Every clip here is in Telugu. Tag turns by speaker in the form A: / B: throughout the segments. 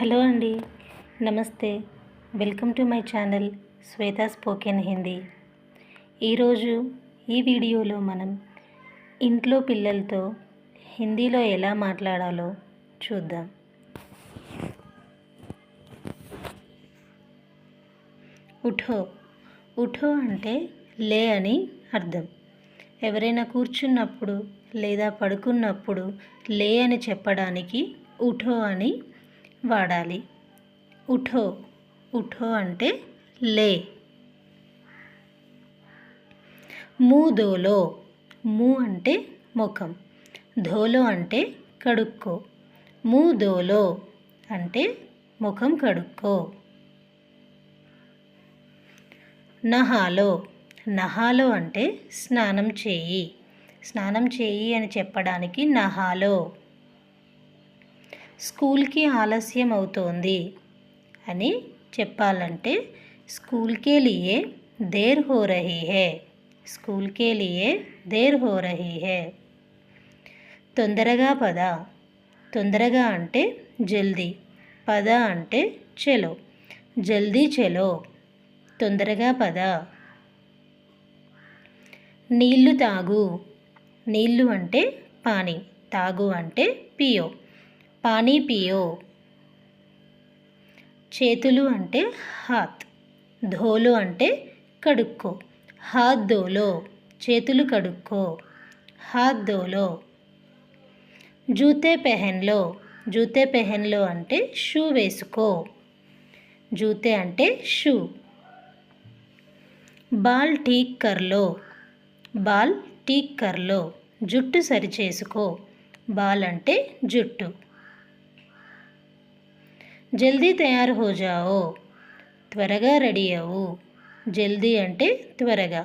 A: హలో అండి. నమస్తే. Welcome to my channel Shweta spoken Hindi. ఈరోజు ఈ వీడియోలో మనం ఇంట్లో పిల్లలతో హిందీలో ఎలా మాట్లాడాలో చూద్దాం. ఉఠో. ఉఠో అంటే లే అని అర్థం. ఎవరైనా కూర్చున్నప్పుడు లేదా పడుకున్నప్పుడు లే అని చెప్పడానికి ఉఠో అని వాడాలి. ఉఠో. ఉఠో అంటే లే. మూదోలో. మూ అంటే ముఖం. ధోలో అంటే కడుక్కో. మూదోలో అంటే ముఖం కడుక్కో. నహాలో. నహాలో అంటే స్నానం చేయి. స్నానం చేయి అని చెప్పడానికి నహాలో. స్కూల్కి ఆలస్యం అవుతోంది అని చెప్పాలంటే స్కూల్కే లియే దేర్ హో రహీ హే. స్కూల్కే లియే దేర్ హో రహీ హే. తొందరగా పద. తొందరగా అంటే జల్దీ. పద అంటే చెలో. జల్దీ చెలో. తొందరగా పద. నీళ్ళు తాగు. నీళ్ళు అంటే పానీ. తాగు అంటే పియో. పానీ పియో చేతులు అంటే హాత్ ధోలు అంటే కడుక్కో. హాత్ ధోలో చేతులు కడుక్కో. హాత్ ధోలో. జూతే పెహన్లో జూతే పెహన్లో అంటే షూ వేసుకో. జూతే అంటే షూ. బాల్ ఠీక్ కర్లో బాల్ ఠీక్ కర్లో జుట్టు సరిచేసుకో. బాల్ అంటే జుట్టు. జల్దీ తయారు హోజావో త్వరగా రెడీ అవు జల్దీ అంటే త్వరగా.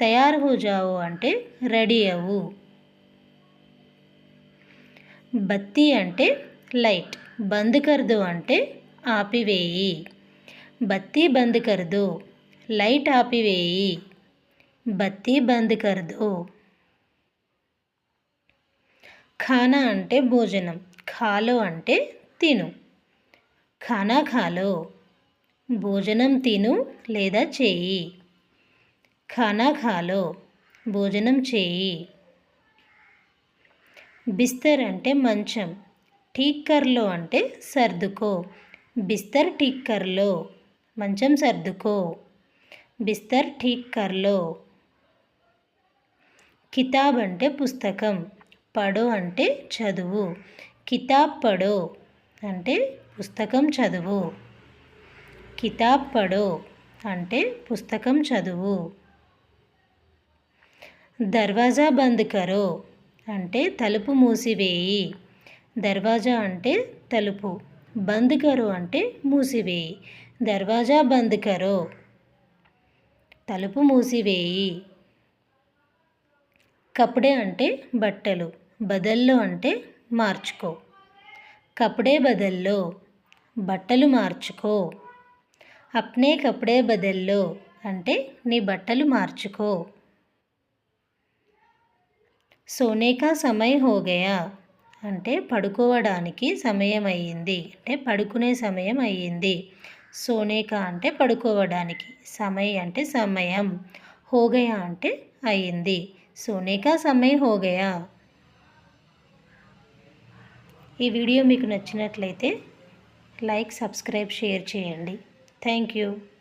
A: తయారు హోజావో అంటే రెడీ అవు బత్తి అంటే లైట్. బంద్ కర్దో అంటే ఆపివేయి. బత్తి బంద్ కర్దో. లైట్ ఆపివేయి. బత్తి బంద్ కర్దో. ఖానా అంటే భోజనం. ఖాలో అంటే తిను. ఖానా ఖాలో భోజనం తిను లేదా చేయి? ఖానా ఖాలో భోజనం చేయి. బిస్తర్ అంటే మంచం. టీక్కర్లో అంటే సర్దుకో. బిస్తర్ టీక్కర్లో. మంచం సర్దుకో. బిస్తర్ టీక్కర్లో. కితాబ్ అంటే పుస్తకం. పడో అంటే చదువు. కితాబ్ పడో అంటే పుస్తకం చదువు. కితాబ్ పడో అంటే పుస్తకం చదువు. దర్వాజా బంద్ కరో అంటే తలుపు మూసివేయి దర్వాజా అంటే తలుపు బంద్ కరో అంటే మూసివేయి దర్వాజా బంద్ కరో తలుపు మూసివేయి కప్పుడే అంటే బట్టలు బదల్లో అంటే మార్చుకో. కప్పుడే బదల్లో బట్టలు మార్చుకో. అప్నే కప్పుడే బదల్లో అంటే నీ బట్టలు మార్చుకో. సోనేకా సమయ హోగయా అంటే పడుకోవడానికి సమయం అయ్యింది అంటే పడుకునే సమయం అయ్యింది సోనేకా అంటే పడుకోవడానికి సమయ అంటే సమయం. హోగయా అంటే అయ్యింది. సోనేకా సమయ హోగయా. ఈ వీడియో మీకు నచ్చినట్లయితే లైక్ సబ్స్క్రైబ్ షేర్ చేయండి. Thank you.